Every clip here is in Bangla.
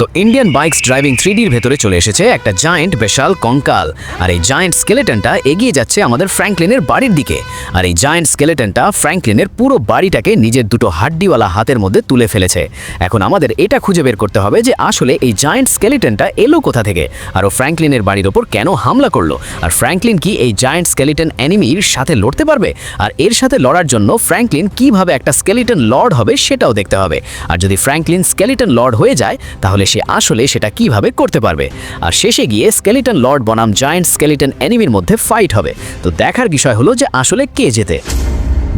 তো ইন্ডিয়ান বাইকস ড্রাইভিং থ্রিডির ভেতরে চলে এসেছে একটা জায়েন্ট বিশাল কঙ্কাল। আর এই জায়েন্ট স্কেলেটনটা এগিয়ে যাচ্ছে আমাদের ফ্র্যাঙ্কলিনের বাড়ির দিকে। আর এই জায়েন্ট স্কেলেটনটা ফ্র্যাঙ্কলিনের পুরো বাড়িটাকে নিজের দুটো হাড্ডিওয়ালা হাতের মধ্যে তুলে ফেলেছে। এখন আমাদের এটা খুঁজে বের করতে হবে যে আসলে এই জায়েন্ট স্কেলেটনটা এলো কোথা থেকে? আর ও ফ্র্যাঙ্কলিনের বাড়ির ওপর কেন হামলা করল? আর ফ্র্যাঙ্কলিন কি এই জায়েন্ট স্কেলেটন অ্যানিমির সাথে লড়তে পারবে? আর এর সাথে লড়ার জন্য ফ্র্যাঙ্কলিন কীভাবে একটা স্কেলেটন লর্ড হবে সেটাও দেখতে হবে। আর যদি ফ্র্যাঙ্কলিন স্কেলেটন লর্ড হয়ে যায়, তাহলে সে আসলে সেটা কীভাবে করতে পারবে। আর শেষে গিয়ে স্কেলিটন লর্ড বনাম জায়েন্ট স্কেলিটন অ্যানিমির মধ্যে ফাইট হবে। তো দেখার বিষয় হলো যে আসলে কে জেতে।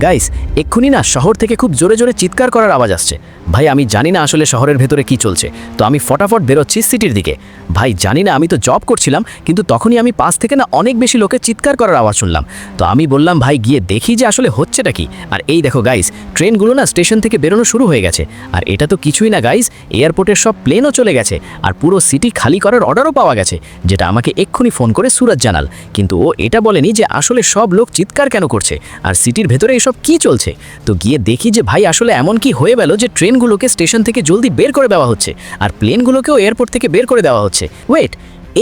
গাইস এক্ষুনি না শহর থেকে খুব জোরে জোরে চিৎকার করার আওয়াজ আসছে। ভাই, আমি জানি না আসলে শহরের ভেতরে কি চলছে, তো আমি ফটাফট বেরোচ্ছি সিটির দিকে। ভাই, জানি না আমি তো জব করছিলাম, কিন্তু তখনই আমি পাশ থেকে না অনেক বেশি লোকে চিৎকার করার আওয়াজ শুনলাম। তো আমি বললাম, ভাই, গিয়ে দেখি যে আসলে হচ্ছেটা কি। আর এই দেখো গাইস ট্রেনগুলো না স্টেশন থেকে বেরোনো শুরু হয়ে গেছে। আর এটা তো কিছুই না গাইস এয়ারপোর্টের সব প্লেনও চলে গেছে, আর পুরো সিটি খালি করার অর্ডারও পাওয়া গেছে, যেটা আমাকে এক্ষুনি ফোন করে সুরজ জানাল। কিন্তু ও এটা বলেনি যে আসলে সব লোক চিৎকার কেন করছে, আর সিটির ভেতরে এসব কি চলছে? তো গিয়ে দেখি যে ভাই আসলে এমন কি হয়ে গেল যে ট্রেনগুলোকে স্টেশন থেকে জলদি বের করে দেওয়া হচ্ছে আর প্লেনগুলোকেও এয়ারপোর্ট থেকে বের করে দেওয়া হচ্ছে। ওয়েট,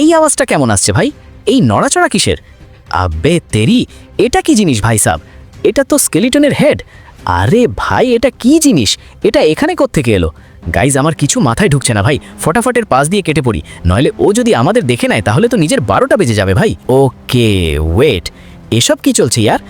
এই আওয়াজটা কেমন আসছে ভাই? এই নড়াচড়া কিসের? আবে তেরি, এটা কি জিনিস ভাই সাব? এটা তো স্কেলিটনের হেড। আরে ভাই, এটা কি জিনিস? এটা এখানে থেকে এলো? গাইজ, আমার কিছু মাথায় ঢুকছে না ভাই। ফটাফটের পাশ দিয়ে কেটে পড়ি। নইলে ও যদি আমাদের দেখে নেয়, তাহলে তো নিজের বারোটা বেজে যাবে ভাই। ওকে, ওয়েট, এসব কি চলছে ইয়ার?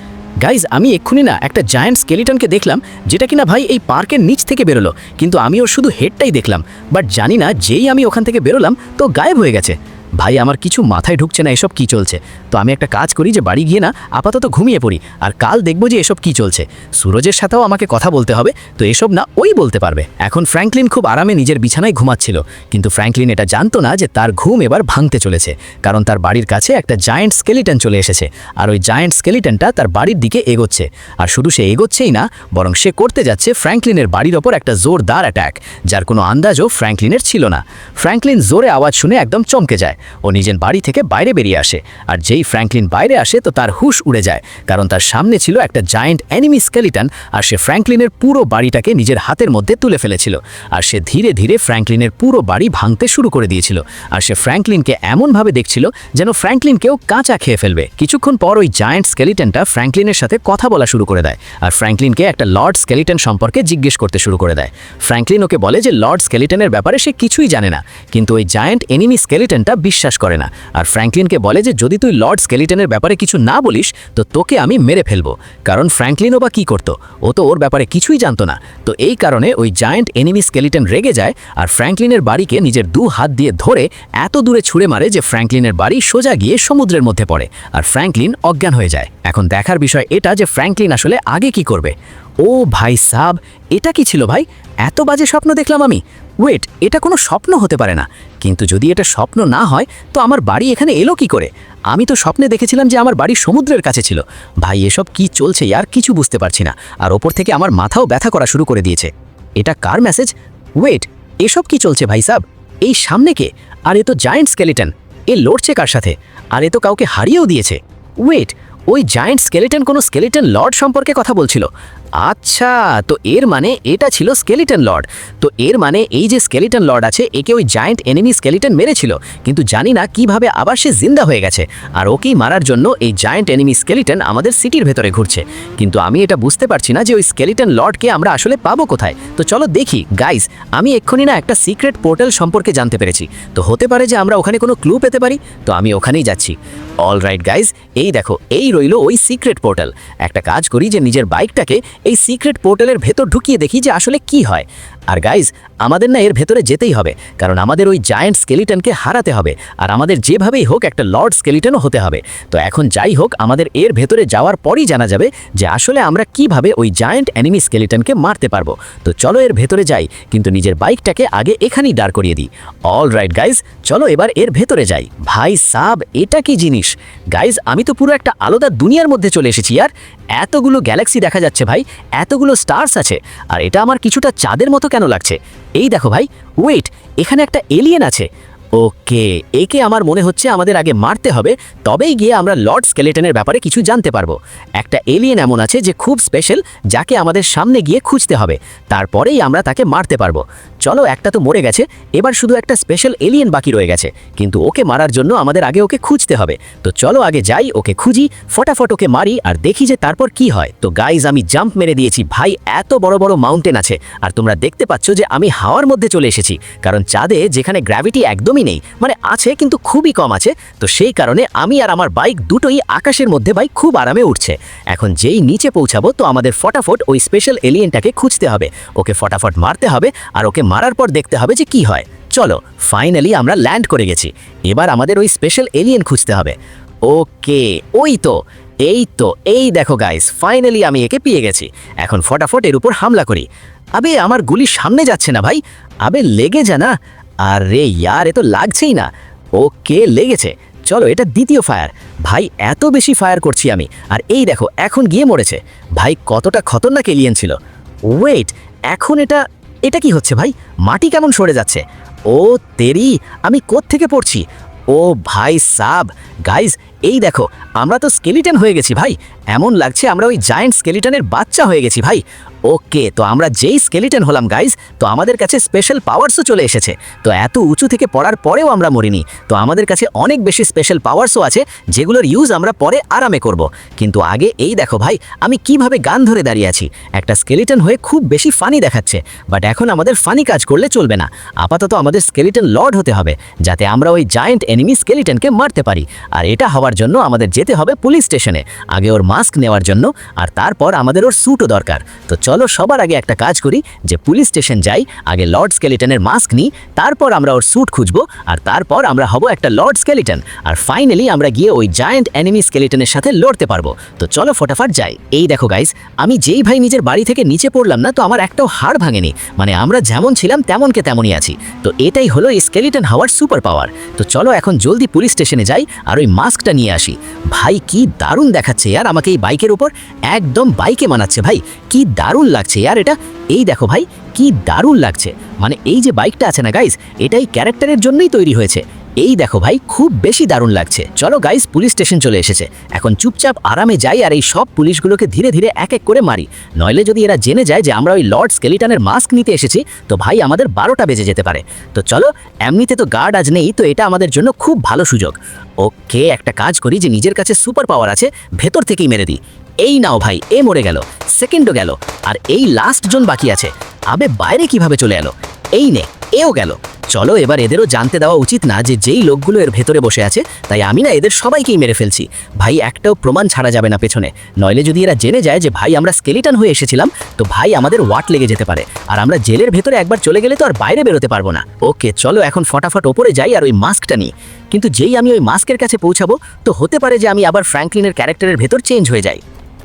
গাইজ আমি এক্ষুনি না একটা জায়ান্ট স্কেলিটনকে দেখলাম, যেটা কিনা ভাই এই পার্কের নিচ থেকে বেরোলো। কিন্তু আমি ওর শুধু হেডটাই দেখলাম। বাট জানি না যেই আমি ওখান থেকে বেরোলাম, তো গায়েব হয়ে গেছে। ভাই, আমার কিছু মাথায় ঢুকছে না, এসব কি চলছে? তো আমি একটা কাজ করি যে বাড়ি গিয়ে না আপাতত ঘুমিয়ে পড়ি, আর কাল দেখব যে এসব কি চলছে। সুরজের সাথেও আমাকে কথা বলতে হবে, তো এসব না ওই বলতে পারবে। এখন ফ্র্যাঙ্কলিন খুব আরামে নিজের বিছানায় ঘুমাচ্ছিল, কিন্তু ফ্র্যাঙ্কলিন এটা জানতো না যে তার ঘুম এবার ভাঙতে চলেছে, কারণ তার বাড়ির কাছে একটা জায়েন্ট স্কেলিটন চলে এসেছে, আর ওই জায়েন্ট স্কেলিটনটা তার বাড়ির দিকে এগোচ্ছে। আর শুধু সে এগোচ্ছেই না, বরং সে করতে যাচ্ছে ফ্র্যাঙ্কলিনের বাড়ির ওপর একটা জোরদার অ্যাট্যাক যার কোনো আন্দাজও ফ্র্যাঙ্কলিনের ছিল না। ফ্র্যাঙ্কলিন জোরে আওয়াজ শুনে একদম চমকে যায়। ও নিজের বাড়ি থেকে বাইরে বেরিয়ে আসে। আর যেই ফ্র্যাঙ্কলিন বাইরে আসে, তো তার হুশ উড়ে যায়, কারণ তার সামনে ছিল একটা জায়েন্ট অ্যানিমি স্কেলিটন আর সে ফ্র্যাঙ্কলিনের পুরো বাড়িটাকে নিজের হাতের মধ্যে তুলে ফেলেছিল। আর সে ধীরে ধীরে ফ্র্যাঙ্কলিনের পুরো বাড়ি ভাঙতে শুরু করে দিয়েছিল। আর সে ফ্র্যাঙ্কলিনকে এমনভাবে দেখছিল যেন ফ্র্যাঙ্কলিনকেও কাঁচা খেয়ে ফেলবে। কিছুক্ষণ পর ওই জায়েন্ট স্কেলিটনটা ফ্র্যাঙ্কলিনের সাথে কথা বলা শুরু করে দেয়, আর ফ্র্যাঙ্কলিনকে একটা লর্ড স্কেলিটন সম্পর্কে জিজ্ঞেস করতে শুরু করে দেয়। ফ্র্যাঙ্কলিন ওকে বলে যে লর্ড স্কেলিটনের ব্যাপারে সে কিছুই জানে না, কিন্তু ওই জায়েন্ট এনিমি স্কেলিটনটা বিশ্বাস করে না। আর ফ্র্যাঙ্কলিনকে বলে যে, যদি তুই লর্ড স্কেলিটনের ব্যাপারে কিছু না বলিস, তো তোকে আমি মেরে ফেলব। কারণ ফ্র্যাঙ্কলিনও বা কী করতো? ও তো ওর ব্যাপারে কিছুই জানতো না। তো এই কারণে ওই জায়েন্ট এনিমি স্কেলিটন রেগে যায় আর ফ্র্যাঙ্কলিনের বাড়িকে নিজের দু হাত দিয়ে ধরে এত দূরে ছুঁড়ে মারে যে, ফ্র্যাঙ্কলিনের বাড়ি সোজা গিয়ে সমুদ্রের মধ্যে পড়ে। আর ফ্র্যাঙ্কলিন অজ্ঞান হয়ে যায়। এখন দেখার বিষয় এটা যে, ফ্র্যাঙ্কলিন আসলে আগে কি করবে? ও ভাই সাব, এটা কি ছিল ভাই? এত বাজে স্বপ্ন দেখলাম আমি। ওয়েট এটা কোনো স্বপ্ন হতে পারে না। কিন্তু যদি এটা স্বপ্ন না হয়, তো আমার বাড়ি এখানে এলো কি করে? আমি তো স্বপ্নে দেখেছিলাম যে আমার বাড়ি সমুদ্রের কাছে ছিল। ভাই, এসব কি চলছে আর কিছু বুঝতে পারছি না। আর ওপর থেকে আমার মাথাও ব্যথা করা শুরু করে দিয়েছে। এটা কার মেসেজ ওয়েট এসব কি চলছে ভাই সাব? এই সামনে কে? আর এ তো জায়েন্ট স্কেলেটন এ লড়ছে কার সাথে? আর এ তো কাউকে হারিয়েও দিয়েছে। ওয়েট ওই জায়েন্ট স্কেলেটন কোনো স্কেলেটন লর্ড সম্পর্কে কথা বলছিল। আচ্ছা তো এর মানে এটা ছিল স্কেলিটন লর্ড তো এর মানে এই যে স্কেলিটন লর্ড আছে, একে ওই জায়েন্ট এনিমি স্কেলিটন মেরেছিল। কিন্তু জানি না কীভাবে আবার সে জিন্দা হয়ে গেছে। আর ওকেই মারার জন্য এই জায়েন্ট এনিমি স্কেলিটন আমাদের সিটির ভেতরে ঘুরছে। কিন্তু আমি এটা বুঝতে পারছি না যে ওই স্কেলিটন লর্ডকে আমরা আসলে পাবো কোথায়। তো চলো দেখি গাইজ আমি এক্ষুনি না একটা সিক্রেট পোর্টাল সম্পর্কে জানতে পেরেছি। তো হতে পারে যে আমরা ওখানে কোনো ক্লু পেতে পারি? তো আমি ওখানেই যাচ্ছি। অল রাইট গাইজ এই দেখো, এই রইল ওই সিক্রেট পোর্টাল একটা কাজ করি যে নিজের বাইকটাকে এই সিক্রেট পোর্টালের ভেতর ঢুকিয়ে দেখি যে আসলে কি হয়। আর গাইজ আমাদের না এর ভেতরে যেতেই হবে, কারণ আমাদের ওই জায়েন্ট স্কেলিটনকে হারাতে হবে, আর আমাদের যেভাবেই হোক একটা লর্ড স্কেলিটনও হতে হবে। তো এখন যাই হোক, আমাদের এর ভেতরে যাওয়ার পরই জানা যাবে যে আসলে আমরা কীভাবে ওই জায়েন্ট অ্যানিমি স্কেলিটনকে মারতে পারব। তো চলো এর ভেতরে যাই, কিন্তু নিজের বাইকটাকে আগে এখানেই দাঁড় করিয়ে দিই। অল রাইট গাইজ চলো এবার এর ভেতরে যাই। ভাই সাব, এটা কি জিনিস? গাইজ আমি তো পুরো একটা আলাদা দুনিয়ার মধ্যে চলে এসেছি আর এতগুলো গ্যালাক্সি দেখা যাচ্ছে ভাই, এতগুলো স্টার্স আছে। আর এটা আমার কিছুটা চাঁদের মতো কেন লাগছে? এই দেখো ভাই, ওয়েট, এখানে একটা এলিয়েন আছে। ওকে, একে আমার মনে হচ্ছে আমাদের আগে মারতে হবে, তবেই গিয়ে আমরা লর্ড স্কেলেটনের ব্যাপারে কিছু জানতে পারব। একটা এলিয়েন এমন আছে যে খুব স্পেশাল, যাকে আমাদের সামনে গিয়ে খুঁজতে হবে। তারপরেই আমরা তাকে মারতে পারব। চলো একটা তো মরে গেছে, এবার শুধু একটা স্পেশাল এলিয়েন বাকি রয়ে গেছে। কিন্তু ওকে মারার জন্য আমাদের আগে ওকে খুঁজতে হবে। তো চলো আগে যাই, ওকে খুঁজি, ফটাফট ওকে মারি আর দেখি যে তারপর কি হয়। তো গাইজ আমি জাম্প মেরে দিয়েছি। ভাই, এত বড় বড় মাউন্টেন আছে। আর তোমরা দেখতে পাচ্ছ যে আমি হাওয়ার মধ্যে চলে এসেছি। কারণ চাঁদে যেখানে গ্র্যাভিটি একদমই নেই মানে আছে কিন্তু খুবই কম আছে। তো সেই কারণে আমি আর আমার বাইক দুটোই আকাশের মধ্যে বাইক খুব আরামে উঠছে। এখন যেই নিচে পৌঁছাবো, তো আমাদের ফটাফট ওই স্পেশাল এলিয়েনটাকে খুঁজতে হবে। ওকে ফটাফট মারতে হবে আর ওকে মারার পর দেখতে হবে যে কি হয়। চলো ফাইনালি আমরা ল্যান্ড করে গেছি। এবার আমাদের ওই স্পেশাল এলিয়েন খুঁজতে হবে। ওকে, ওই তো, এই তো, এই দেখো গাইস ফাইনালি আমি একে পেয়ে গেছি। এখন ফটাফট এর উপর হামলা করি। আবে, আমার গুলি সামনে যাচ্ছে না ভাই। আবে, লেগে যা না। আরে ইয়ার, এ তো লাগছেই না। ওকে, লেগেছে। চলো, এটা দ্বিতীয় ফায়ার ভাই, এত বেশি ফায়ার করছি আমি। আর এই দেখো, এখন গিয়ে মরেছে। ভাই, কতটা খতরনাক এলিয়েন ছিল। ওয়েট এখন এটা এটা কি হচ্ছে ভাই? মাটি কেমন সরে যাচ্ছে? ও তেরি, আমি থেকে পড়ছি? ও ভাই সাব গাইজ এই দেখো আমরা তো স্কেলিটন হয়ে গেছি ভাই। এমন লাগছে আমরা ওই জায়েন্ট স্কেলিটনের বাচ্চা হয়ে গেছি ভাই। ওকে, তো আমরা যেই স্কেলিটন হলাম গাইজ তো আমাদের কাছে স্পেশাল পাওয়ার্সও চলে এসেছে। তো এত উঁচু থেকে পড়ার পরেও আমরা মরিনি। তো আমাদের কাছে অনেক বেশি স্পেশাল পাওয়ার্সও আছে, যেগুলোর ইউজ আমরা পরে আরামে করব। কিন্তু আগে এই দেখো ভাই, আমি কীভাবে গান ধরে দাঁড়িয়ে আছি। একটা স্কেলিটন হয়ে খুব বেশি ফানি দেখাচ্ছে। বাট এখন আমাদের ফানি কাজ করলে চলবে না। আপাতত আমাদের স্কেলিটন লর্ড হতে হবে, যাতে আমরা ওই জায়েন্ট এনিমি স্কেলিটনকে মারতে পারি। আর এটা হওয়ার জন্য আমাদের যেতে হবে পুলিশ স্টেশনে। আগে ওর মাস্ক নেওয়ার জন্য, আর তারপর আমাদের ওর স্যুটও দরকার। তো চলো সবার আগে একটা কাজ করি, যে পুলিশ স্টেশন যাই, আগে লর্ড স্কেলিটনের মাস্ক নিই, তারপর আমরা ওর স্যুট খুঁজবো, আর তারপর আমরা হব একটা লর্ড স্কেলিটন। আর ফাইনালি আমরা গিয়ে ওই জায়েন্ট অ্যানিমি স্কেলিটনের সাথে লড়তে পারব। তো চলো ফটাফট যাই। এই দেখো গাইস আমি যেই ভাই নিজের বাড়ি থেকে নিচে পড়লাম না, তো আমার একটাও হাড় ভাঙেনি। মানে আমরা যেমন ছিলাম তেমনকে তেমনই আছি। তো এটাই হলো এই স্কেলিটন হওয়ার সুপার পাওয়ার তো চলো এখন জলদি পুলিশ স্টেশনে যাই, আর ওই মাস্কটা নিয়ে আসি। ভাই, কি দারুণ দেখাচ্ছে আর আমাকে এই বাইকের উপর একদম বাইকে মানাচ্ছে ভাই। কি দারুণ লাগছে আর এটা, এই দেখো ভাই, কি দারুণ লাগছে। মানে এই যে বাইকটা আছে না গাইস এটাই ক্যারেক্টারের জন্যই তৈরি হয়েছে। এই দেখো ভাই, খুব বেশি দারুণ লাগছে। চলো গাইস পুলিশ স্টেশন চলে এসেছে। এখন চুপচাপ আরামে যাই আর এই সব পুলিশগুলোকে ধীরে ধীরে এক এক করে মারি। নইলে যদি এরা জেনে যায় যে আমরা ওই লর্ড স্কেলিটনের মাস্ক নিতে এসেছি, তো ভাই আমাদের বারোটা বেজে যেতে পারে। তো চলো, এমনিতে তো গার্ড আজ নেই, তো এটা আমাদের জন্য খুব ভালো সুযোগ। ওকে, একটা কাজ করি যে নিজের কাছে সুপার পাওয়ার আছে, ভেতর থেকেই মেরে দিই। এই নাও ভাই, এ মরে গেল সেকেন্ডও গেল, আর এই লাস্ট জন বাকি আছে। আবে বাইরে কীভাবে চলে এলো? এই নে, এও গেল। চলো এবার এদেরও জানতে দেওয়া উচিত না যে যেই লোকগুলো এর ভেতরে বসে আছে, তাই আমি না এদের সবাইকেই মেরে ফেলছি। ভাই, একটাও প্রমাণ ছাড়া যাবে না পেছনে। নইলে যদি এরা জেনে যায় যে ভাই আমরা স্কেলিটন হয়ে এসেছিলাম, তো ভাই আমাদের ওয়াট লেগে যেতে পারে। আর আমরা জেলের ভেতরে একবার চলে গেলে তো আর বাইরে বেরোতে পারব না। ওকে, চলো এখন ফটাফট ওপরে যাই আর ওই মাস্কটা নিই। কিন্তু যেই আমি ওই মাস্কের কাছে পৌঁছাবো, তো হতে পারে যে আমি আবার ফ্র্যাঙ্কলিনের ক্যারেক্টারের ভেতর চেঞ্জ হয়ে যাই।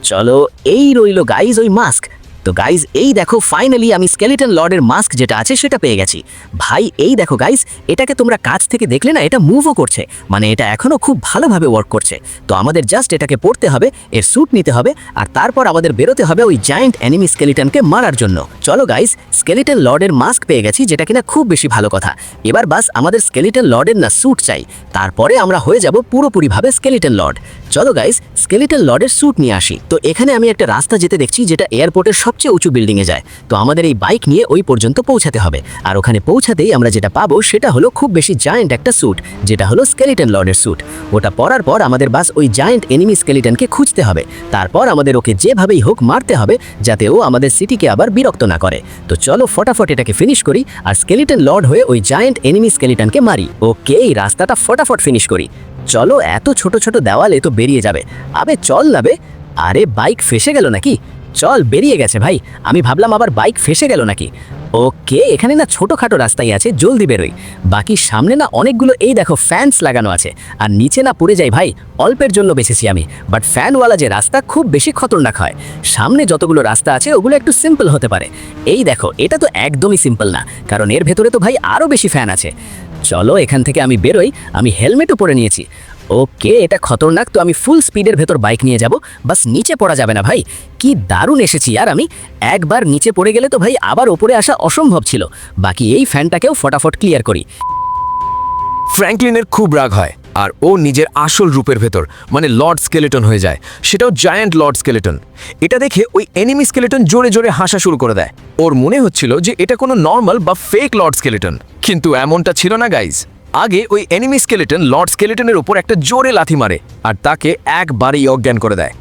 চলো, এই রইল গাইজ ওই মাস্ক। তো গাইজ এই দেখো ফাইনালি আমি স্কেলিটন লর্ডের মাস্ক যেটা আছে সেটা পেয়ে গেছি। ভাই, এই দেখো গাইজ এটাকে তোমরা কাছ থেকে দেখলে না এটা মুভও করছে। মানে এটা এখনও খুব ভালোভাবে ওয়ার্ক করছে। তো আমাদের জাস্ট এটাকে পড়তে হবে, এর স্যুট নিতে হবে, আর তারপর আমাদের বেরোতে হবে ওই জায়েন্ট অ্যানিমি স্কেলিটনকে মারার জন্য। চলো গাইজ স্কেলিটন লর্ডের মাস্ক পেয়ে গেছি, যেটা কিনা খুব বেশি ভালো কথা। এবার বাস, আমাদের স্কেলিটন লর্ডের না স্যুট চাই। তারপরে আমরা হয়ে যাব পুরোপুরিভাবে স্কেলিটন লর্ড চলো গাইজ স্কেলিটন লর্ডের স্যুট নিয়ে আসি। তো এখানে আমি একটা রাস্তা যেতে দেখছি, যেটা এয়ারপোর্টের সবচেয়ে উঁচু বিল্ডিংয়ে যায়। তো আমাদের এই বাইক নিয়ে ওই পর্যন্ত পৌঁছাতে হবে। আর ওখানে পৌঁছাতেই আমরা যেটা পাবো সেটা হলো খুব বেশি জায়েন্ট একটা স্যুট যেটা হলো স্কেলিটন লর্ডের স্যুট ওটা পরার পর আমাদের বাস ওই জায়েন্ট এনিমি স্কেলিটনকে খুঁজতে হবে। তারপর আমাদের ওকে যেভাবেই হোক মারতে হবে, যাতে ও আমাদের সিটিকে আবার বিরক্ত না করে। তো চলো ফটাফট এটাকে ফিনিশ করি আর স্কেলিটন লর্ড হয়ে ওই জায়েন্ট এনিমি স্কেলিটনকে মারি। ওকে এই রাস্তাটা ফটাফট ফিনিশ করি। চলো এত ছোট ছোট দেওয়ালে তো বেরিয়ে যাবে। আবে চল নাবে আরে বাইক ফেসে গেল নাকি? চল বেরিয়ে গেছে ভাই। আমি ভাবলাম আবার বাইক ফেসে গেল নাকি। ওকে, এখানে না ছোটোখাটো রাস্তাই আছে, জলদি বেরোই। বাকি সামনে না অনেকগুলো, এই দেখো ফ্যান্স লাগানো আছে। আর নিচে না পড়ে যাই ভাই, অল্পের জন্য বেঁচেছি আমি। বাট ফ্যানওয়ালা যে রাস্তা খুব বেশি খতরনাক হয়। সামনে যতগুলো রাস্তা আছে, ওগুলো একটু সিম্পল হতে পারে। এই দেখো, এটা তো একদমই সিম্পল না, কারণ এর ভেতরে তো ভাই আরও বেশি ফ্যান আছে। চলো, এখান থেকে আমি বেরোই, আমি হেলমেটও পরে নিয়েছি। ওকে, এটা খতরনাক। তো আমি ফুল স্পিডের ভেতর বাইক নিয়ে যাব। বাস নিচে পড়া যাবে না ভাই। কি দারুণ এসেছি আর আমি। একবার নিচে পড়ে গেলে তো ভাই আবার ওপরে আসা অসম্ভব ছিল। বাকি এই ফ্যানটাকেও ফটাফট ক্লিয়ার করি। ফ্র্যাঙ্কলিনের খুব রাগ হয়, আর ও নিজের আসল রূপের ভেতর মানে লর্ড স্কেলেটন হয়ে যায়। সেটাও জায়ান্ট লর্ড স্কেলেটন এটা দেখে ওই এনিমি স্কেলেটন জোরে জোরে হাসা শুরু করে দেয়। ওর মনে হচ্ছিল যে এটা কোনো নর্মাল বা ফেক লর্ড স্কেলেটন কিন্তু এমনটা ছিল না গাইজ আগে ওই এনিমি স্কেলেটন লর্ড স্কেলেটনের উপর একটা জোরে লাথি মারে আর তাকে একবারেই অজ্ঞান করে দেয়।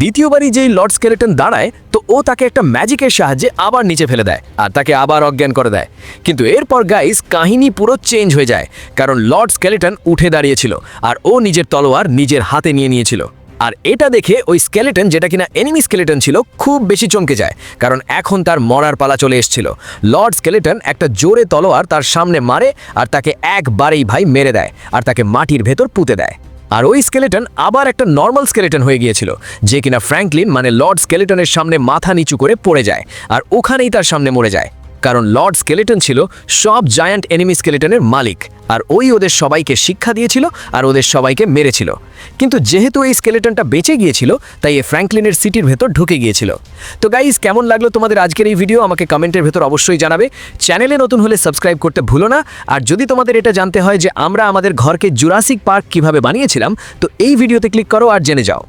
দ্বিতীয়বারই যেই লর্ড স্কেলেটন দাঁড়ায়, তো ও তাকে একটা ম্যাজিকের সাহায্যে আবার নিচে ফেলে দেয় আর তাকে আবার অজ্ঞান করে দেয়। কিন্তু এরপর গাইস কাহিনী পুরো চেঞ্জ হয়ে যায়, কারণ লর্ড স্কেলেটন উঠে দাঁড়িয়েছিল আর ও নিজের তলোয়ার নিজের হাতে নিয়ে নিয়েছিল। আর এটা দেখে ওই স্কেলেটন যেটা কিনা এনিমি স্কেলেটন ছিল খুব বেশি চমকে যায়, কারণ এখন তার মরার পালা চলে এসেছিল। লর্ড স্কেলেটন একটা জোরে তলোয়ার তার সামনে মারে আর তাকে একবারেই ভাই মেরে দেয় আর তাকে মাটির ভেতর পুঁতে দেয়। আর ওই স্কেলেটন আবার একটা নর্মাল স্কেলেটন হয়ে গিয়েছিল, যে কিনা ফ্র্যাঙ্কলিন মানে লর্ড স্কেলেটনের সামনে মাথা নিচু করে পড়ে যায় আর ওখানেই তার সামনে মরে যায়। কারণ লর্ড স্কেলেটন ছিল সব জায়ান্ট এনিমি স্কেলেটনের মালিক, আর ওই ওদের সবাইকে শিক্ষা দিয়েছিল আর ওদের সবাইকে মেরেছিল। কিন্তু যেহেতু এই স্কেলেটনটা বেঁচে গিয়েছিল, তাই এ ফ্র্যাঙ্কলিনের সিটির ভেতর ঢুকে গিয়েছিল। তো গাইজ, কেমন লাগল তোমাদের আজকের এই ভিডিও? আমাকে কমেন্টের ভেতর অবশ্যই জানাবে। চ্যানেলে নতুন হলে সাবস্ক্রাইব করতে ভুলো না। আর যদি তোমাদের এটা জানতে হয় যে আমরা আমাদের ঘরকে জুরাসিক পার্ক কীভাবে বানিয়েছিলাম, তো এই ভিডিওতে ক্লিক করো আর জেনে যাও।